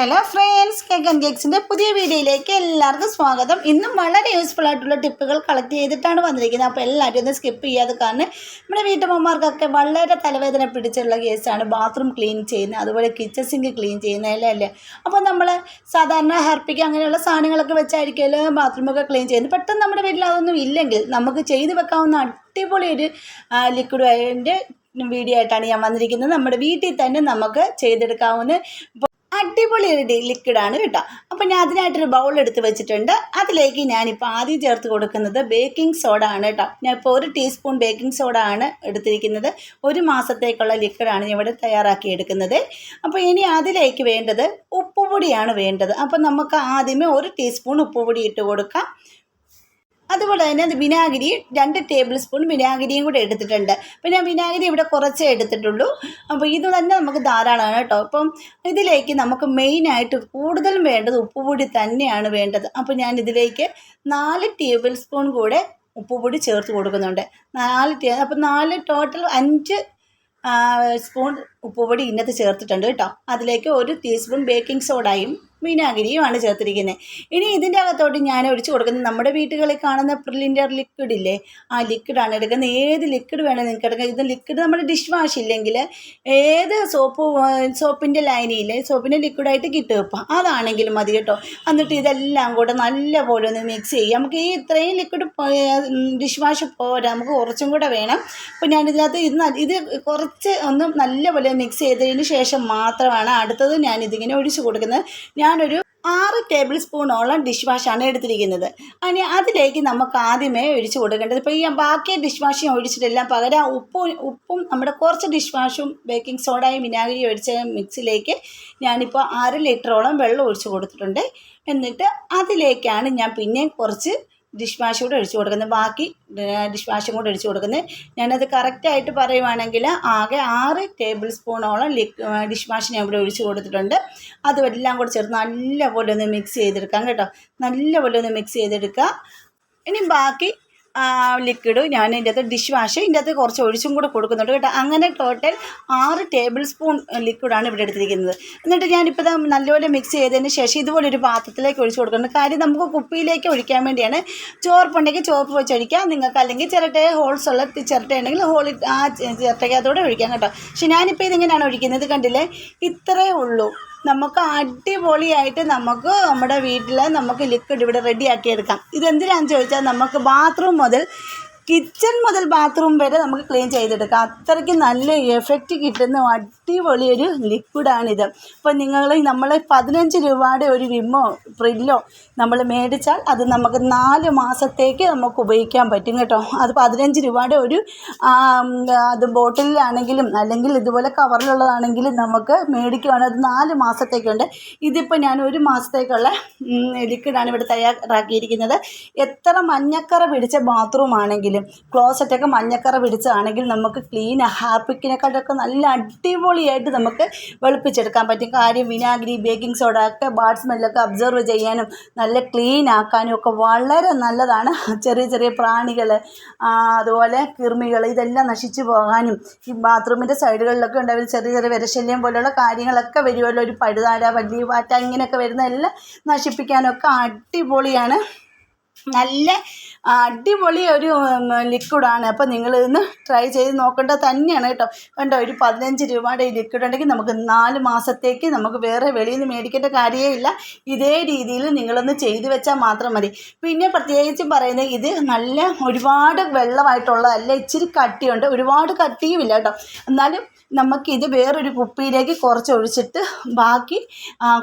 Hello friends cake and കേക്സിന്റെ പുതിയ വീഡിയോയിലേക്ക് എല്ലാവർക്കും സ്വാഗതം. ഇന്നും വളരെ യൂസ്ഫുൾ ആയിട്ടുള്ള ടിപ്പുകൾ കളക്ട് ചെയ്തിട്ടാണ് വന്നിരിക്കുന്നത്. അപ്പോൾ എല്ലാവരും ഒന്ന് സ്കിപ്പ് ചെയ്യാതെ കാരണം നമ്മുടെ വീട്ടമ്മമാർക്കൊക്കെ വളരെ തലവേദന പിടിച്ചുള്ള കേസാണ് ബാത്റൂം ക്ലീൻ ചെയ്യുന്നത് അതുപോലെ കിച്ചൺ സിങ്ക് ക്ലീൻ ചെയ്യുന്നതല്ലേ അല്ലേ? അപ്പോൾ നമ്മൾ സാധാരണ ഹർപ്പിക്ക് അങ്ങനെയുള്ള സാധനങ്ങളൊക്കെ വെച്ചായിരിക്കുമല്ലോ ബാത്റൂമൊക്കെ ക്ലീൻ ചെയ്യുന്നത്. പെട്ടെന്ന് നമ്മുടെ വീട്ടിൽ അതൊന്നും ഇല്ലെങ്കിൽ നമുക്ക് ചെയ്ത് വെക്കാവുന്ന അടിപൊളി ഒരു ലിക്വിഡ് വീഡിയോ ആയിട്ടാണ് ഞാൻ വന്നിരിക്കുന്നത്. നമ്മുടെ വീട്ടിൽ തന്നെ നമുക്ക് ചെയ്തെടുക്കാവുന്ന അടിപൊളി ഒരു ലിക്വിഡാണ് കേട്ടോ. അപ്പം ഞാൻ അതിനായിട്ടൊരു ബൗൾ എടുത്ത് വെച്ചിട്ടുണ്ട്. അതിലേക്ക് ഞാനിപ്പോൾ ആദ്യം ചേർത്ത് കൊടുക്കുന്നത് ബേക്കിംഗ് സോഡ ആണ് കേട്ടോ. ഞാൻ ഇപ്പോൾ ഒരു ടീസ്പൂൺ ബേക്കിംഗ് സോഡ ആണ് എടുത്തിരിക്കുന്നത്. ഒരു മാസത്തേക്കുള്ള ലിക്വിഡാണ് ഞാൻ ഇവിടെ തയ്യാറാക്കി എടുക്കുന്നത്. അപ്പോൾ ഇനി അതിലേക്ക് വേണ്ടത് ഉപ്പുപൊടിയാണ് വേണ്ടത്. അപ്പം നമുക്ക് ആദ്യമേ ഒരു ടീസ്പൂൺ ഉപ്പുപൊടി ഇട്ട് കൊടുക്കാം. അതുപോലെ തന്നെ വിനാഗിരി രണ്ട് ടേബിൾ സ്പൂൺ വിനാഗിരിയും കൂടെ എടുത്തിട്ടുണ്ട്. പിന്നെ വിനാഗിരി ഇവിടെ കുറച്ചേ എടുത്തിട്ടുള്ളൂ. അപ്പോൾ ഇത് തന്നെ നമുക്ക് ധാരാളമാണ് കേട്ടോ. അപ്പം ഇതിലേക്ക് നമുക്ക് മെയിനായിട്ട് കൂടുതലും വേണ്ടത് ഉപ്പുപൊടി തന്നെയാണ് വേണ്ടത്. അപ്പോൾ ഞാൻ ഇതിലേക്ക് നാല് ടേബിൾ സ്പൂൺ കൂടെ ഉപ്പുപൊടി ചേർത്ത് കൊടുക്കുന്നുണ്ട്. നാല് ടേ അപ്പോൾ നാല് ടോട്ടൽ അഞ്ച് സ്പൂൺ ഉപ്പുപൊടി ഇന്നത്തെ ചേർത്തിട്ടുണ്ട് കേട്ടോ. അതിലേക്ക് ഒരു ടീസ്പൂൺ ബേക്കിംഗ് സോഡയും വിനാഗിരിയുമാണ് ചേർത്തിരിക്കുന്നത് ഇനി ഇതിന്റെ അകത്തോട്ട് ഞാൻ ഒഴിച്ച് കൊടുക്കുന്നത് നമ്മുടെ വീട്ടുകളിൽ കാണുന്ന പ്രിലിന്റെ ലിക്വിഡ് ഇല്ലേ? ആ ലിക്വിഡാണ് എടുക്കുന്നത് ഏത് ലിക്വിഡ് വേണം നിങ്ങൾക്ക് എടുക്കാം. ഇത് ലിക്വിഡ് നമ്മുടെ ഡിഷ് വാഷ് ഇല്ലെങ്കിൽ ഏത് സോപ്പ് സോപ്പിന്റെ ലൈനിയിൽ സോപ്പിന്റെ ലിക്വിഡായിട്ട് കിട്ടും ഇപ്പം. അതാണെങ്കിലും മതി കേട്ടോ. എന്നിട്ട് ഇതെല്ലാം കൂടെ നല്ലപോലെ ഒന്ന് മിക്സ് ചെയ്യും നമുക്ക് ഈ ഇത്രയും ലിക്വിഡ് ഡിഷ് വാഷ് പോരാ. നമുക്ക് കുറച്ചും കൂടെ വേണം. അപ്പോൾ ഞാനിതിനകത്ത് ഇത് ഇത് കുറച്ച് ഒന്ന് നല്ലപോലെ മിക്സ് ചെയ്തതിന് ശേഷം മാത്രമാണ് അടുത്തത് ഞാൻ ഇതിങ്ങനെ ഒഴിച്ച് കൊടുക്കുന്നത്. ഞാനൊരു ആറ് ടേബിൾ സ്പൂണോളം ഡിഷ് വാഷാണ് എടുത്തിരിക്കുന്നത്. അതിന് അതിലേക്ക് നമുക്ക് ആദ്യമേ ഒഴിച്ച് കൊടുക്കേണ്ടത് ഇപ്പോൾ ഈ ബാക്കി ഡിഷ് വാഷ് ഞാൻ ഒഴിച്ചിട്ടില്ല പകരം ഉപ്പും ഉപ്പും നമ്മുടെ കുറച്ച് ഡിഷ് വാഷും ബേക്കിംഗ് സോഡയും വിനാഗിരിയും ഒഴിച്ച മിക്സിലേക്ക് ഞാനിപ്പോൾ അര ലിറ്ററോളം വെള്ളം ഒഴിച്ച് കൊടുത്തിട്ടുണ്ട്. എന്നിട്ട് അതിലേക്കാണ് ഞാൻ പിന്നെയും കുറച്ച് ഡിഷ് വാഷ് കൂടെ ഒഴിച്ചു കൊടുക്കുന്നത്. ബാക്കി ഡിഷ് വാഷും കൂടെ ഒഴിച്ചു കൊടുക്കുന്നത്. ഞാനത് കറക്റ്റായിട്ട് പറയുവാണെങ്കിൽ ആകെ ആറ് ടേബിൾ സ്പൂണോളം ലിക് ഡിഷ് വാഷ് ഞാൻ ഇവിടെ ഒഴിച്ചു കൊടുത്തിട്ടുണ്ട്. അതും എല്ലാം കൂടെ ചേർത്ത് നല്ലപോലെ ഒന്ന് മിക്സ് ചെയ്തെടുക്കാം കേട്ടോ. നല്ലപോലെ ഒന്ന് മിക്സ് ചെയ്തെടുക്കുക. ഇനി ബാക്കി ലിക്വിഡ് ഞാൻ ഇതിന്റെ അകത്ത് ഡിഷ് വാഷ് ഇതിന്റെ അകത്ത് കുറച്ച് ഒഴിച്ചും കൂടെ കൊടുക്കുന്നുണ്ട് കേട്ടോ. അങ്ങനെ ടോട്ടൽ ആറ് ടേബിൾ സ്പൂൺ ലിക്വിഡാണ് ഇവിടെ എടുത്തിരിക്കുന്നത്. എന്നിട്ട് ഞാനിപ്പോൾ നല്ലപോലെ മിക്സ് ചെയ്തതിന് ശേഷം ഇതുപോലെ ഒരു പാത്രത്തിലേക്ക് ഒഴിച്ച് കൊടുക്കുന്നുണ്ട്. കാര്യം നമുക്ക് കുപ്പിയിലേക്ക് ഒഴിക്കാൻ വേണ്ടിയാണ്. ചോർപ്പുണ്ടെങ്കിൽ ചോർപ്പ് വെച്ച് ഒഴിക്കാം. നിങ്ങൾക്ക് അല്ലെങ്കിൽ ചിരട്ട ഹോൾസ് ഉള്ള ചിരട്ട ഉണ്ടെങ്കിൽ ഹോൾ ആ ചിരട്ടയ്ക്കകത്തോടെ ഒഴിക്കാം കേട്ടോ. പക്ഷെ ഞാനിപ്പോൾ ഇതിങ്ങനെയാണ് ഒഴിക്കുന്നത്. കണ്ടില്ലേ? ഇത്രയേ ഉള്ളൂ. നമുക്ക് അടിപൊളിയായിട്ട് നമുക്ക് നമ്മുടെ വീട്ടിൽ നമുക്ക് ലിക്വിഡ് ഇവിടെ റെഡിയാക്കി എടുക്കാം. ഇതെന്തിനാണെന്ന് ചോദിച്ചാൽ നമുക്ക് ബാത്റൂം മുതൽ കിച്ചൺ മുതൽ ബാത്റൂം വരെ നമുക്ക് ക്ലീൻ ചെയ്തെടുക്കാം. അത്രയ്ക്ക് നല്ല എഫക്റ്റ് കിട്ടുന്ന അടിപൊളിയൊരു ലിക്വിഡാണിത് അപ്പോൾ നിങ്ങൾ നമ്മൾ പതിനഞ്ച് രൂപയുടെ ഒരു വിമ്മോ പ്രില്ലോ നമ്മൾ മേടിച്ചാൽ അത് നമുക്ക് നാല് മാസത്തേക്ക് നമുക്ക് ഉപയോഗിക്കാൻ പറ്റും കേട്ടോ. അത് പതിനഞ്ച് രൂപയുടെ ഒരു അത് ബോട്ടിലാണെങ്കിലും അല്ലെങ്കിൽ ഇതുപോലെ കവറിലുള്ളതാണെങ്കിലും നമുക്ക് മേടിക്കുവാണെങ്കിൽ അത് നാല് മാസത്തേക്കുണ്ട്. ഇതിപ്പോൾ ഞാൻ ഒരു മാസത്തേക്കുള്ള ലിക്വിഡാണ് ഇവിടെ തയ്യാറാക്കിയിരിക്കുന്നത്. എത്ര മഞ്ഞക്കറ പിടിച്ച ബാത്റൂം ആണെങ്കിലും ക്ലോസറ്റൊക്കെ മഞ്ഞക്കറ പിടിച്ചതാണെങ്കിൽ നമുക്ക് ക്ലീൻ ഹാപ്പിക്കിനെക്കാട്ടൊക്കെ നല്ല അടിപൊളിയായിട്ട് നമുക്ക് വെളുപ്പിച്ചെടുക്കാൻ പറ്റും. കാര്യം വിനാഗിരി ബേക്കിംഗ് സോഡ ഒക്കെ ബാഡ് സ്മെല്ലൊക്കെ അബ്സർവ് ചെയ്യാനും നല്ല ക്ലീൻ ആക്കാനും ഒക്കെ വളരെ നല്ലതാണ്. ചെറിയ ചെറിയ പ്രാണികൾ അതുപോലെ കിർമികൾ ഇതെല്ലാം നശിച്ചു പോകാനും ഈ ബാത്റൂമിന്റെ സൈഡുകളിലൊക്കെ ഉണ്ടാവുന്ന ചെറിയ ചെറിയ വിരശല്യം പോലെയുള്ള കാര്യങ്ങളൊക്കെ വരുമല്ലോ. ഒരു പഴുതാര വലിയ പാറ്റ ഇങ്ങനെയൊക്കെ വരുന്ന എല്ലാം നശിപ്പിക്കാനൊക്കെ അടിപൊളിയാണ്. നല്ല അടിപൊളി ഒരു ലിക്വിഡാണ് അപ്പോൾ നിങ്ങൾ ഇന്ന് ട്രൈ ചെയ്ത് നോക്കേണ്ടത് തന്നെയാണ് കേട്ടോ. കണ്ടോ ഒരു പതിനഞ്ച് രൂപയുടെ ഈ ലിക്വിഡ് ഉണ്ടെങ്കിൽ നമുക്ക് നാല് മാസത്തേക്ക് നമുക്ക് വേറെ വെളിയിൽ നിന്ന് മേടിക്കേണ്ട കാര്യമേ ഇല്ല. ഇതേ രീതിയിൽ നിങ്ങളൊന്ന് ചെയ്തു വെച്ചാൽ മാത്രം മതി. പിന്നെ പ്രത്യേകിച്ചും പറയുന്നത് ഇത് നല്ല ഒരുപാട് വെള്ളമായിട്ടുള്ളതല്ല ഇച്ചിരി കട്ടിയുണ്ട്. ഒരുപാട് കട്ടിയുമില്ല കേട്ടോ. എന്നാലും നമുക്കിത് വേറൊരു കുപ്പിയിലേക്ക് കുറച്ച് ഒഴിച്ചിട്ട് ബാക്കി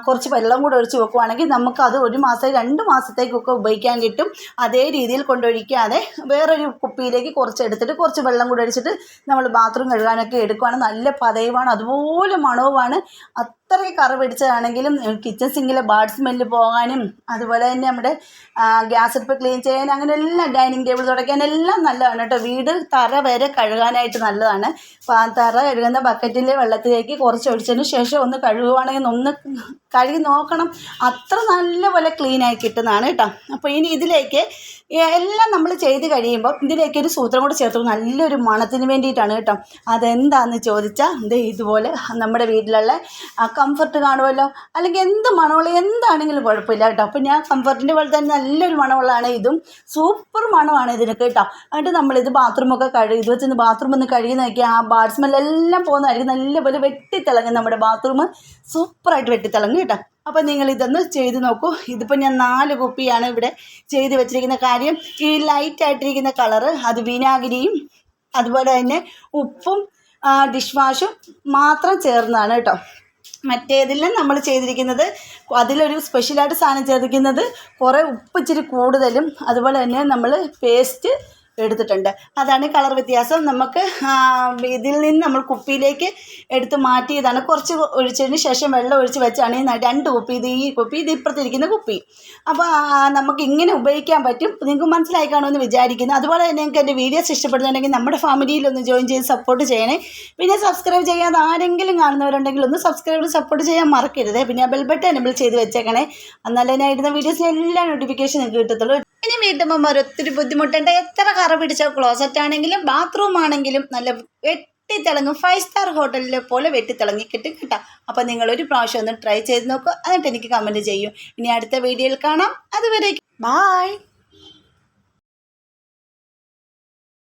കുറച്ച് വെള്ളം കൂടെ ഒഴിച്ച് വെക്കുവാണെങ്കിൽ നമുക്കത് ഒരു മാസം രണ്ട് മാസത്തേക്കൊക്കെ ഉപയോഗിക്കാൻ കിട്ടും. അതേ രീതിയിൽ കൊണ്ടൊഴിക്കാതെ വേറൊരു കുപ്പിയിലേക്ക് കുറച്ച് എടുത്തിട്ട് കുറച്ച് വെള്ളം കൂടെ ഒഴിച്ചിട്ട് നമ്മൾ ബാത്റൂം കഴുകാനൊക്കെ എടുക്കുവാണെങ്കിൽ നല്ല പതയുമാണ് അതുപോലെ മണവുമാണ്. അത്രയ്ക്ക് കറ പിടിച്ചതാണെങ്കിലും കിച്ചൺ സിങ്കിലെ ബാഡ് സ്മെല്ല് പോകാനും അതുപോലെ തന്നെ നമ്മുടെ ഗ്യാസ് അടുപ്പ് ക്ലീൻ ചെയ്യാൻ അങ്ങനെ എല്ലാം ഡൈനിങ് ടേബിൾ തുടയ്ക്കാൻ എല്ലാം നല്ലതാണ് കേട്ടോ. വീട് തറ വരെ കഴുകാനായിട്ട് നല്ലതാണ്. അപ്പോൾ ആ തറ കഴുകുന്ന ബക്കറ്റിലെ വെള്ളത്തിലേക്ക് കുറച്ച് ഒഴിച്ചതിന് ശേഷം ഒന്ന് കഴുകുവാണെങ്കിൽ ഒന്ന് കഴുകി നോക്കണം. അത്ര നല്ലപോലെ ക്ലീനായി കിട്ടുന്നതാണ് കേട്ടോ. അപ്പോൾ ഇനി ഇതിലേക്ക് എല്ലാം നമ്മൾ ചെയ്ത് കഴിയുമ്പോൾ ഇതിലേക്ക് ഒരു സൂത്രം കൂടെ ചേർത്ത്. നല്ലൊരു മണത്തിന് വേണ്ടിയിട്ടാണ് കേട്ടോ. അതെന്താണെന്ന് ചോദിച്ചാൽ ഇത് ഇതുപോലെ നമ്മുടെ വീട്ടിലുള്ള കംഫർട്ട് കാണുമല്ലോ. അല്ലെങ്കിൽ എന്ത് മണമുള്ള എന്താണെങ്കിലും കുഴപ്പമില്ല കേട്ടോ. അപ്പോൾ ഞാൻ കംഫർട്ടിന്റെ പോലെ തന്നെ നല്ലൊരു മണമുള്ളതാണ് ഇതും. സൂപ്പർ മണമാണ് ഇതിന് കേട്ടോ. എന്നിട്ട് നമ്മളിത് ബാത്റൂമൊക്കെ കഴുകി ഇത് വെച്ചിന്ന് ബാത്റൂം ഒന്ന് കഴുകി നോക്കിയാൽ ആ ബാഡ് സ്മെല്ലെല്ലാം പോകുന്നതായിരിക്കും. നല്ലപോലെ വെട്ടിത്തിളങ്ങും നമ്മുടെ ബാത്റൂം സൂപ്പറായിട്ട് വെട്ടിത്തിളങ്ങും കേട്ടോ. അപ്പോൾ നിങ്ങൾ ഇതൊന്ന് ചെയ്ത് നോക്കൂ. ഇതിപ്പോൾ ഞാൻ നാല് കുപ്പിയാണ് ഇവിടെ ചെയ്ത് വെച്ചിരിക്കുന്ന കാര്യം. ഈ ലൈറ്റ് ആയിട്ടിരിക്കുന്ന കളറ് അത് വിനാഗിരിയും അതുപോലെ തന്നെ ഉപ്പും ഡിഷ് വാഷും മാത്രം ചേർന്നതാണ് കേട്ടോ. മറ്റേതിലും നമ്മൾ ചെയ്തിരിക്കുന്നത് അതിലൊരു സ്പെഷ്യലായിട്ട് സാധനം ചേർത്തിരിക്കുന്നത് കുറേ ഉപ്പ് ഇച്ചിരി കൂടുതലും അതുപോലെ തന്നെ നമ്മൾ പേസ്റ്റ് എടുത്തിട്ടുണ്ട്. അതാണ് കളർ വ്യത്യാസം. നമുക്ക് ഇതിൽ നിന്ന് നമ്മൾ കുപ്പിയിലേക്ക് എടുത്ത് മാറ്റിയതാണ്. കുറച്ച് ഒഴിച്ചതിന് ശേഷം വെള്ളം ഒഴിച്ച് വെച്ചാണ് രണ്ട് കുപ്പി ഇത് ഈ കുപ്പി ഇത് ഇപ്പുറത്തിരിക്കുന്ന കുപ്പി. അപ്പോൾ നമുക്ക് ഇങ്ങനെ ഉപയോഗിക്കാൻ പറ്റും. നിങ്ങൾക്ക് മനസ്സിലായി കാണുമെന്ന് വിചാരിക്കുന്നു. അതുപോലെ തന്നെ നിങ്ങൾക്ക് എന്റെ വീഡിയോസ് ഇഷ്ടപ്പെടുന്നുണ്ടെങ്കിൽ നമ്മുടെ ഫാമിലിയിലൊന്ന് ജോയിൻ ചെയ്ത് സപ്പോർട്ട് ചെയ്യണേ. പിന്നെ സബ്സ്ക്രൈബ് ചെയ്യാതെ ആരെങ്കിലും കാണുന്നവരുണ്ടെങ്കിൽ ഒന്ന് സബ്സ്ക്രൈബ് സപ്പോർട്ട് ചെയ്യാൻ മറക്കരുത്. പിന്നെ ആ ബെൽ ബട്ടൺ എനബിൾ ചെയ്ത് വെച്ചേക്കണേ. എന്നാലേ ഞാൻ ഇടുന്ന വീഡിയോസിന് എല്ലാ നോട്ടിഫിക്കേഷൻ നിങ്ങൾക്ക് കിട്ടത്തുള്ളൂ. ഇനി വീട്ടമ്മമാർ ഒത്തിരി ബുദ്ധിമുട്ടുണ്ട്. എത്ര കറ പിടിച്ച ക്ലോസറ്റ് ആണെങ്കിലും ബാത്റൂം ആണെങ്കിലും നല്ല വെട്ടിത്തിളങ്ങും. ഫൈവ് സ്റ്റാർ ഹോട്ടലിലെ പോലെ വെട്ടിത്തിളങ്ങി കിട്ടും കേട്ടോ. അപ്പോൾ നിങ്ങൾ ഒരു പ്രാവശ്യം ഒന്ന് ട്രൈ ചെയ്ത് നോക്കുക എന്നിട്ട് എനിക്ക് കമന്റ് ചെയ്യും. ഇനി അടുത്ത വീഡിയോയിൽ കാണാം. അതുവരെ ബായ്